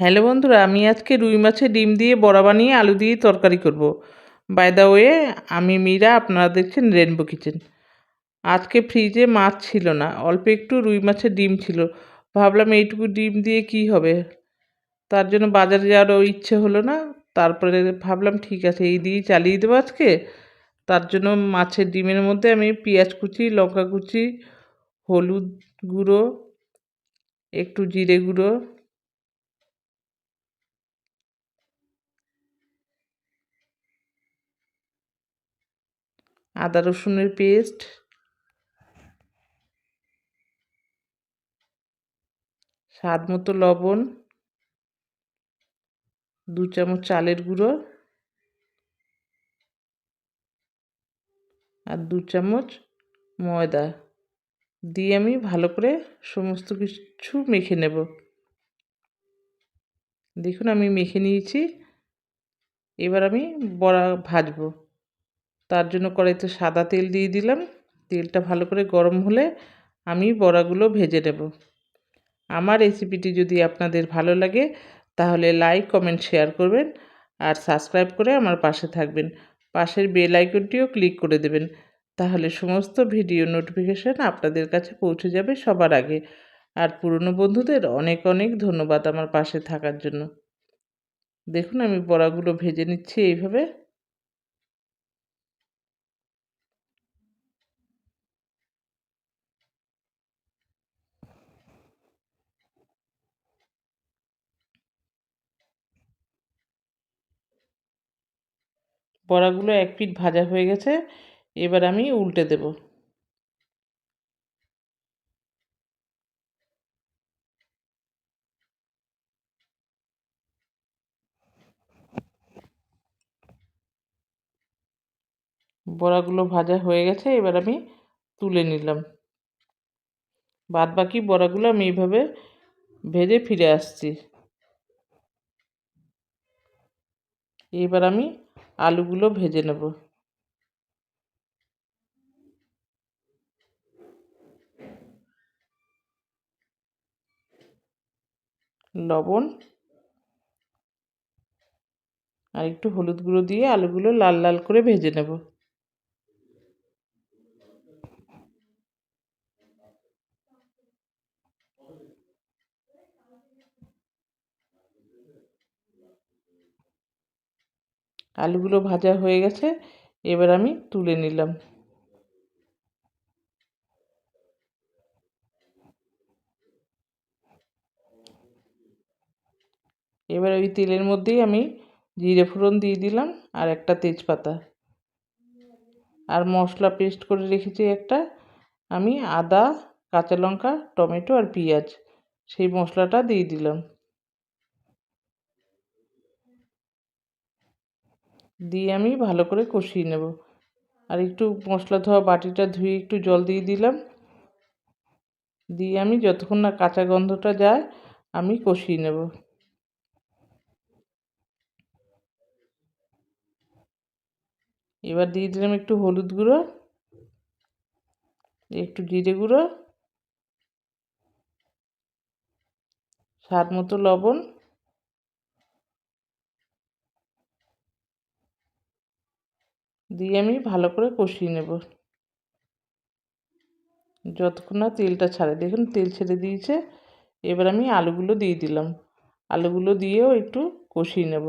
Hello বন্ধুরা, আমি আজকে রুই মাছের ডিম দিয়ে বড়া বানিয়ে আলু দিয়ে তরকারি করব। বাই দ্য ওয়ে আমি মীরা, আপনারা দেখছেন রেনবো কিচেন আজকে ফ্রিজে মাছ ছিল না, অল্প একটু রুই মাছের ডিম ছিল। ভাবলাম এইটুকু ডিম দিয়ে কি হবে? তার জন্য বাজারে যাওয়ারও ইচ্ছে হলো না। তারপরে ভাবলাম, ঠিক আছে, এই দিয়েই চালিয়ে দেবো আজকে। তার জন্য মাছের ডিমের মধ্যে আমি পেঁয়াজ কুচি, লঙ্কা কুচি, হলুদ গুঁড়ো, একটু জিরে গুঁড়ো আদা রসুনের পেস্ট। স্বাদ মতো লবণ। দু চামচ চালের গুঁড়ো। আর দু চামচ ময়দা। দিয়ে আমি ভালো করে সমস্ত কিছু মেখে নেব। দেখুন আমি মেখে নিয়েছি। এবার আমি বড়া ভাজবো। তার জন্য কড়াইতে সাদা তেল দিয়ে দিলাম। তেলটা ভালো করে গরম হলে আমি বড়াগুলো ভেজে নেব। আমার রেসিপিটি যদি আপনাদের ভালো লাগে, তাহলে লাইক, কমেন্ট, শেয়ার করবেন আর সাবস্ক্রাইব করে আমার পাশে থাকবেন। পাশের বেল আইকনটিও ক্লিক করে দেবেন। তাহলে সমস্ত ভিডিও নোটিফিকেশান আপনাদের কাছে পৌঁছে যাবে সবার আগে। আর পুরনো বন্ধুদের অনেক অনেক ধন্যবাদ আমার পাশে থাকার জন্য। দেখুন আমি বড়াগুলো ভেজে নিচ্ছি এইভাবে। বড়াগুলো এক পিঠ ভাজা হয়ে গেছে, এবার আমি উল্টে দেব। বড়াগুলো ভাজা হয়ে গেছে, এবার আমি তুলে নিলাম। বাদ বাকি বড়াগুলো আমি এইভাবে ভেজে ফিরে আসছি। এবার আমি আলুগুলো ভেজে নেব। লবণ আর একটু হলুদ গুঁড়ো দিয়ে আলুগুলো লাল লাল করে ভেজে নেব। আলুগুলো ভাজা হয়ে গেছে, এবার আমি তুলে নিলাম। এবার ওই তেলের মধ্যেই আমি জিরে ফোড়ন দিয়ে দিলাম আর একটা তেজপাতা। আর মশলা পেস্ট করে রেখেছি একটা, আমি আদা, কাঁচা লঙ্কা, টমেটো আর পেঁয়াজ, সেই মশলাটা দিয়ে দিলাম। দিয়ে আমি ভালো করে কষিয়ে নেব। আর একটু মশলা ধোয়া বাটিটা ধুয়ে একটু জল দিয়ে দিলাম। দিয়ে আমি যতক্ষণ না কাঁচা গন্ধটা যায়, আমি কষিয়ে নেব। এবার দিয়ে দিলাম একটু হলুদ গুঁড়ো, একটু জিরে গুঁড়ো, স্বাদ মতো লবণ দিয়ে আমি ভালো করে কষিয়ে নেব। যতক্ষণ না তেলটা ছাড়ে, দেখুন তেল ছেড়ে দিয়েছে, এবার আমি আলুগুলো দিয়ে দিলাম। আলুগুলো দিয়েও একটু কষিয়ে নেব।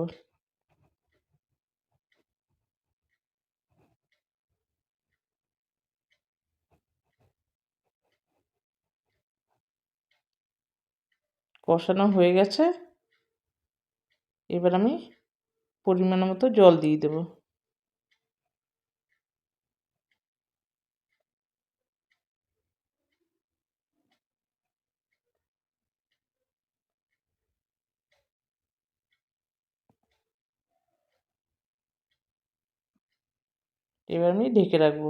কষানো হয়ে গেছে। এবার আমি পরিমাণ মতো জল দিয়ে দেবো। এবার আমি ঢেকে রাখব।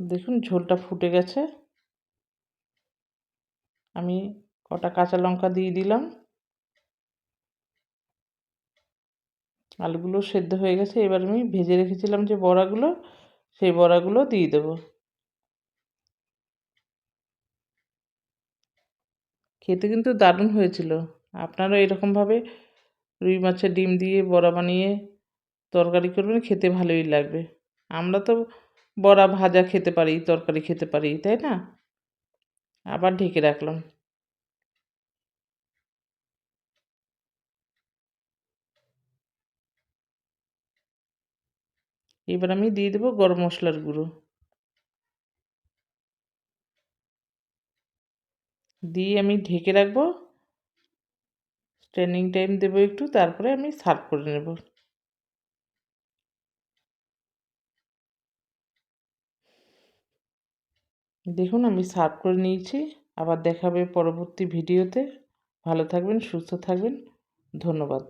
দেখুন, ঝোলটা ফুটে গেছে। আমি কটা কাঁচা লঙ্কা দিয়ে দিলাম। আলুগুলো সেদ্ধ হয়ে গেছে। এবার আমি ভেজে রেখেছিলাম যে বড়াগুলো, সেই বড়াগুলো দিয়ে দেবো। খেতে কিন্তু দারুণ হয়েছিল। আপনারাও এরকমভাবে রুই মাছের ডিম দিয়ে বড়া বানিয়ে তরকারি করবেন, খেতে ভালোই লাগবে। আমরা তো বড়া ভাজা খেতে পারি, তরকারি খেতে পারি, তাই না? আবার ঢেকে রাখলাম। এবার আমি দিয়ে দেবো গরম মশলার গুঁড়ো। দিয়ে আমি ঢেকে রাখব। স্ট্যান্ডিং টাইম দেবো একটু, তারপরে আমি সার্ভ করে নেব। দেখুন, আমি সার্ভ করে নিয়েছি। আবার দেখাবে পরবর্তী ভিডিওতে ভালো থাকবেন, সুস্থ থাকবেন। ধন্যবাদ।